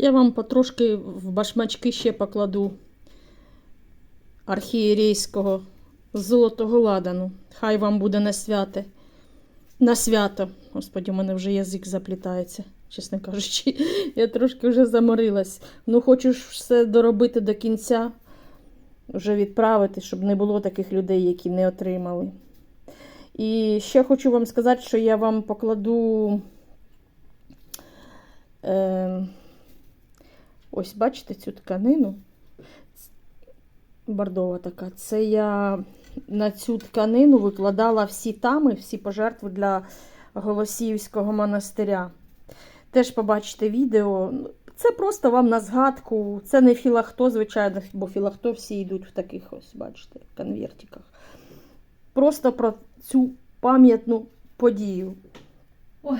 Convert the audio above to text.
Я вам потрошки в башмачки ще покладу архієрейського золотого ладану. Хай вам буде на святе. На свято. Господі, у мене вже язик заплітається, чесно кажучи. Я трошки вже заморилась. Ну, хочу ж все доробити до кінця, вже відправити, щоб не було таких людей, які не отримали. І ще хочу вам сказати, що я вам покладу. Е, ось бачите цю тканину. Бордова така. Це я на цю тканину викладала всі тами, всі пожертви для Голосіївського монастиря. Теж побачите відео. Це просто вам на згадку. Це не філахто, звичайно, бо філахто всі йдуть в таких ось, бачите, конвертиках. Просто про цю пам'ятну подію. Ой,